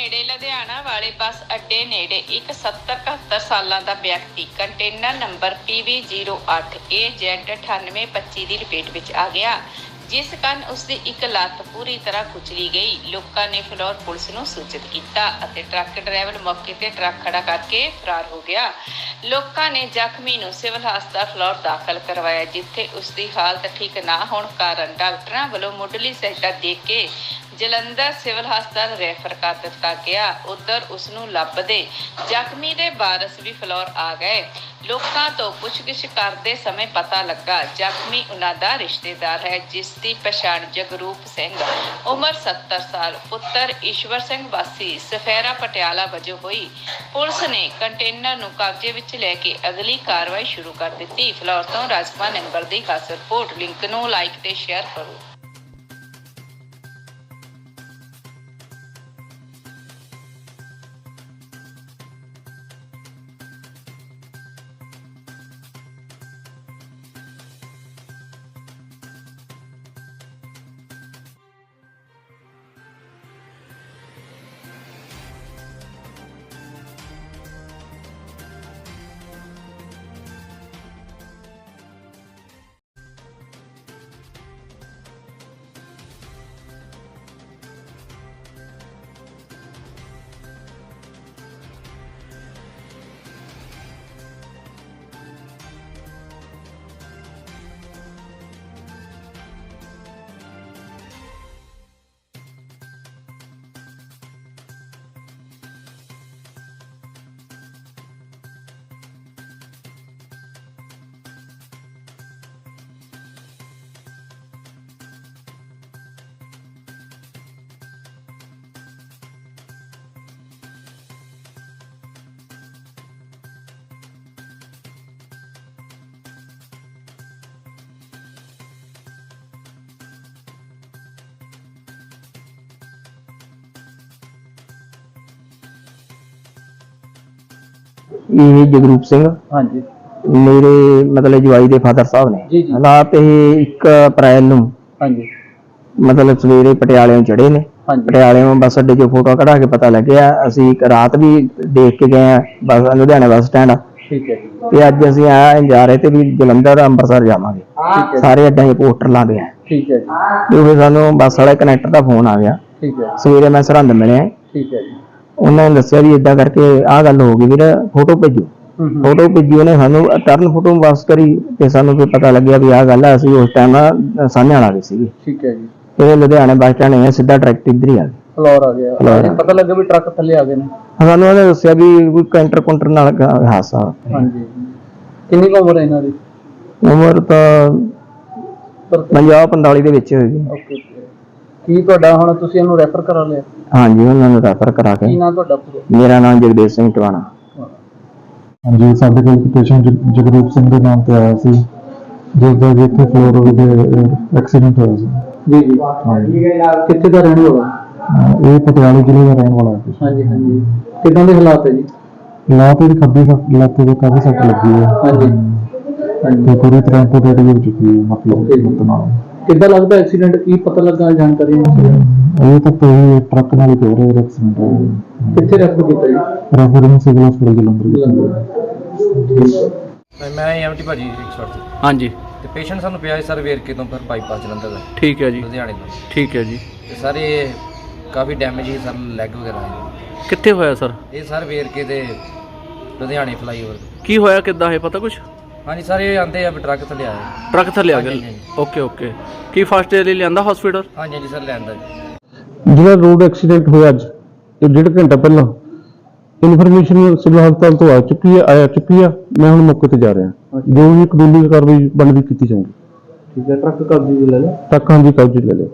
ਨੇੜੇ ਲੁਧਿਆਣਾ ਵਾਲੇ ਬੱਸ ਅੱਡੇ ਨੇੜੇ ਇੱਕ 70 71 ਸਾਲਾਂ ਦਾ ਵਿਅਕਤੀ ਕੰਟੇਨਰ ਨੰਬਰ PV08 AZ9825 ਦੀ ਲਪੇਟ ਵਿੱਚ ਆ ਗਿਆ, ਜਿਸ ਕਾਰਨ ਉਸ ਦੀ ਇੱਕ ਲੱਤ ਪੂਰੀ ਤਰ੍ਹਾਂ ਕੁਚਲੀ ਗਈ। ਲੋਕਾਂ ਨੇ ਫਲੋਰ ਪੁਲਿਸ ਨੂੰ ਸੂਚਿਤ ਕੀਤਾ ਅਤੇ ਟਰੱਕ ਡਰਾਈਵਰ ਮੌਕੇ ਤੇ ਟਰੱਕ ਖੜਾ ਕਰਕੇ ਫਰਾਰ ਹੋ ਗਿਆ। ਲੋਕਾਂ ਨੇ ਜ਼ਖਮੀ ਨੂੰ ਸਿਵਲ ਹਸਪਤਾਲ ਫਲੋਰ ਦਾਖਲ ਕਰਵਾਇਆ, ਜਿੱਥੇ ਉਸ ਦੀ ਹਾਲਤ ਠੀਕ ਨਾ ਹੋਣ ਕਾਰਨ ਡਾਕਟਰਾਂ ਵੱਲੋਂ ਮੁੱਢਲੀ ਸਹਾਇਤਾ ਦੇ ਕੇ ਜਲੰਧਰ ਸਿਵਲ ਹਸਪਤਾਲ ਰੈਫਰ ਕਰ ਦਿੱਤਾ ਗਿਆ। ਉਧਰ ਉਸ ਨੂੰ ਲੱਭਦੇ ਜ਼ਖਮੀ ਦੇ ਵਾਰਸ ਵੀ ਫਲੋਰ ਆ ਗਏ। ਲੋਕਾਂ ਤੋਂ ਪੁੱਛਗਿੱਛ ਕਰਦੇ ਸਮੇਂ ਪਤਾ ਲੱਗਾ, ਜ਼ਖਮੀ ਉਹਨਾਂ ਦਾ ਰਿਸ਼ਤੇਦਾਰ ਹੈ, ਜਿਸ ਦੀ ਪਛਾਣ ਜਗਰੂਪ ਸਿੰਘ ਉਮਰ 70 ਸਾਲ, ਪੁੱਤਰ ਈਸ਼ਵਰ ਸਿੰਘ ਵਾਸੀ ਸਫੈਰਾ ਪਟਿਆਲਾ ਵਜੋਂ ਹੋਈ। ਪੁਲਿਸ ਨੇ ਕੰਟੇਨਰ ਨੂੰ ਕਬਜ਼ੇ ਵਿੱਚ ਲੈ ਕੇ ਅਗਲੀ ਕਾਰਵਾਈ ਸ਼ੁਰੂ ਕਰ ਦਿੱਤੀ। ਫਲੋਰ ਤੋਂ ਰਾਜਕੁਮਾਰ ਨੰਬਰ ਦੀ ਖਾਸ ਰਿਪੋਰਟ। ਲਿੰਕ ਨੂੰ ਲਾਈਕ ਤੇ ਸ਼ੇਅਰ ਕਰੋ। ਇਹ ਜਗਰੂਪ ਸਿੰਘ। ਹਾਂਜੀ। ਮੇਰੇ ਮਤਲਬ ਜਵਾਈ ਦੇ ਫਾਦਰ ਸਾਹਿਬ ਨੇ। ਜੀ, ਜੀ। ਹਾਲਾਤ ਇਹ 1 ਅਪ੍ਰੈਲ ਨੂੰ ਹਾਂਜੀ। ਮਤਲਬ ਸਵੇਰੇ ਪਟਿਆਲਿਓਂ ਚੜੇ ਨੇ। ਹਾਂਜੀ। ਪਟਿਆਲਿਓਂ ਬੱਸ ਅੱਡੇ 'ਚੋਂ ਫੋਟੋ ਕਢਾ ਕੇ ਪਤਾ ਲੱਗਿਆ ਅਸੀਂ ਇੱਕ ਰਾਤ ਵੀ ਦੇਖ ਕੇ ਗਏ ਆ ਬੱਸ ਲੁਧਿਆਣਾ ਬੱਸ ਸਟੈਂਡ ਠੀਕ ਹੈ ਜੀ। ਤੇ ਅੱਜ ਅਸੀਂ ਆ ਜਾ ਰਹੇ ਤੇ ਵੀ ਜਲੰਧਰ ਅੰਮ੍ਰਿਤਸਰ ਜਾਵਾਂਗੇ। ਠੀਕ ਹੈ ਸਾਰੇ ਅੱਡਾਂ 'ਤੇ ਪੋਸਟਰ ਲਾਉਂਦੇ ਆ। ਠੀਕ ਹੈ ਜੀ। ਤੇ ਸਾਨੂੰ ਬੱਸ ਵਾਲੇ ਕਨੈਕਟਰ ਦਾ ਫੋਨ ਆ ਗਿਆ। ਠੀਕ ਹੈ ਸਵੇਰੇ ਮੈਂ ਸਰਹੰਦ ਮਿਲਿਆ। ਠੀਕ ਹੈ ਜੀ। ਉਹਨਾਂ ਨੇ ਦੱਸਿਆ ਵੀ ਇਦਾਂ ਕਰਕੇ ਆਹ ਗੱਲ ਹੋ ਗਈ ਵੀਰ ਫੋਟੋ ਭੇਜੋ। ਫੋਟੋ ਭੇਜੀ ਉਹਨੇ ਸਾਨੂੰ ਟਰਨ ਫੋਟੋ ਵਾਪਸ ਕਰੀ ਤੇ ਸਾਨੂੰ ਫਿਰ ਪਤਾ ਲੱਗਿਆ ਵੀ ਆਹ ਗੱਲ ਆ ਅਸੀਂ ਉਸ ਟਾਈਮ ਸਾਹਮਣੇ ਆ ਗਏ ਸੀਗੇ। ਠੀਕ ਹੈ ਜੀ। ਇਹ ਲੁਧਿਆਣੇ ਬੱਸ ਸਟੈਂਡ ਹੈ ਸਿੱਧਾ ਡਾਇਰੈਕਟ ਇੱਧਰ ਹੀ ਆ ਗਏ। ਫਲੋਰ ਆ ਗਿਆ। ਪਤਾ ਲੱਗਾ ਵੀ ਟਰੱਕ ਥੱਲੇ ਆ ਗਏ ਨੇ। ਸਾਨੂੰ ਉਹਨੇ ਦੱਸਿਆ ਵੀ ਕੋਈ ਕੈਂਟਰ ਕੁੰਟਰ ਨਾਲ ਹੋਇਆ। ਹਾਂਜੀ। ਕਿੰਨੀ ਕੁ ਉਮਰ ਹੈ ਇਹਨਾਂ ਦੀ? ਉਮਰ ਤਾਂ ਪਰ 50 45 ਦੇ ਵਿੱਚ ਹੋਏਗੀ। ਓਕੇ ਕੀ ਤੁਹਾਡਾ ਹੁਣ ਤੁਸੀਂ ਇਹਨੂੰ ਰੈਫਰ ਕਰਾ ਲਿਆ? ਹਾਂਜੀ ਉਹਨਾਂ ਨੂੰ ਰੈਫਰ ਕਰਾ ਕੀ। ਕੇ ਨਾਂ ਤੁਹਾਡਾ ਪੂਰਾ? ਮੇਰਾ ਨਾਮ ਜਗਦੇਵ ਸਿੰਘ ਟਵਾਣਾ। ਹਾਂਜੀ ਸਾਡੇ ਕੋਲ ਇੱਕ ਪੇਸ਼ੈਂਟ ਜਗਰੂਪ ਸਿੰਘ ਦੇ ਨਾਮ ਤੇ ਆਇਆ ਸੀ ਜਿਸ ਦਾ ਜੀ ਇੱਥੇ ਫਲੋਰ ਦੇ ਐਕਸੀਡੈਂਟ ਹੋਇਆ ਸੀ। ਜੀ ਜੀ। ਕਿੱਥੇ ਦਾ ਰਹਿਣ ਵਾਲਾ? ਅਹ ਇਹ ਪਟਿਆਲੇ ਜ਼ਿਲ੍ਹੇ ਦਾ ਰਹਿਣ ਵਾਲਾ ਹੈ patient। ਹਾਂਜੀ ਹਾਂਜੀ। ਕਿਦਾਂ ਦੇ ਹਾਲਾਤ ਹੈ ਜੀ? ਲੱਤ ਦੀ ਖੱਬੀ ਸੱਟ ਲੱਤ ਤੇ ਕਾਫੀ ਸੱਟ ਲੱਗੀ ਹੈ। ਹਾਂਜੀ। ਤੇ ਹਾਂਜੀ ਪੂਰੀ ਤਰ੍ਹਾਂ ਪੋਟੇਟ ਹੋ ਚੁੱਕੀ ਹੈ ਮਤਲਬ। ਲੱਤ ਨਾਲ। ਕਿੱਦਾਂ ਲੱਗਦਾ ਐਕਸੀਡੈਂਟ ਕੀ ਪਤਾ ਲੱਗਾ ਜਾਣਕਾਰੀ ਹੈ? ਇਹ ਤਾਂ ਕੋਈ ਟਰੱਕ ਨਾਲ ਹੀ ਹੋ ਰਿਹਾ ਐਕਸੀਡੈਂਟ ਕਿੱਥੇ ਰੈਫਰ ਕੀਤਾ ਜੀ? ਰੈਫਰੈਂਸ ਸਿਵਲ ਹਸਪੀਟਲ ਜਲੰਧਰ ਵਿੱਚ ਮੈਂ ਐਮਟੀ ਭਾਜੀ 108 ਤੇ ਹਾਂਜੀ। ਤੇ ਪੇਸ਼ੈਂਟ ਸਾਨੂੰ ਪਿਆ ਸੀ ਸਰ ਵੇਰਕੇ ਤੋਂ ਫਿਰ ਬਾਈਪਾਸ ਜਲੰਧਰ ਦਾ। ਠੀਕ ਹੈ ਜੀ। ਲੁਧਿਆਣੇ ਤੋਂ। ਠੀਕ ਹੈ ਜੀ। ਤੇ ਸਰ ਇਹ ਕਾਫੀ ਡੈਮੇਜ ਸੀ ਸਰ ਲੈਗ ਵਗੈਰਾ ਸੀ। ਕਿੱਥੇ ਹੋਇਆ ਸਰ? ਇਹ ਸਰ ਵੇਰਕੇ ਤੇ ਲੁਧਿਆਣੇ ਫਲਾਈਓਵਰ ਕੀ ਹੋਇਆ ਕਿੱਦਾਂ ਹੈ ਪਤਾ ਕੁਛ? ਹਾਂਜੀ ਸਰ ਇਹ ਆਂਦੇ ਆ ਵੀ ਟਰੱਕ ਥੱਲੇ ਆਏ ਟਰੱਕ ਥੱਲੇ ਆ ਗਿਆ। Okay okay. ਕੀ ਫਸਟ ਏਡ ਲਈ ਲਿਆਂਦਾ ਹਸਪੀਟਲ ਹਾਂਜੀ ਹਾਂਜੀ ਸਰ ਲੈਂਦਾ ਜੀ। ਜਿਹੜਾ ਰੋਡ ਐਕਸੀਡੈਂਟ ਹੋਇਆ ਅੱਜ ਇਹ ਡੇਢ ਘੰਟਾ ਪਹਿਲਾਂ ਇਨਫੋਰਮੇਸ਼ਨ ਸਿਵਲ ਹਸਪਤਾਲ ਤੋਂ ਆ ਚੁੱਕੀ ਹੈ ਆਇਆ ਚੁੱਕੀ ਆ। ਮੈਂ ਹੁਣ ਮੌਕੇ ਤੇ ਜਾ ਰਿਹਾ। ਜੋ ਵੀ ਕਾਨੂੰਨੀ ਕਾਰਵਾਈ ਬਣਦੀ ਕੀਤੀ ਜਾਊਗੀ। ਠੀਕ ਹੈ ਟਰੱਕ ਕਬਜ਼ੇ ਲੈ ਲਿਆ? ਤੱਕ ਹਾਂਜੀ ਕਬਜ਼ੇ ਲੈ ਲਿਆ।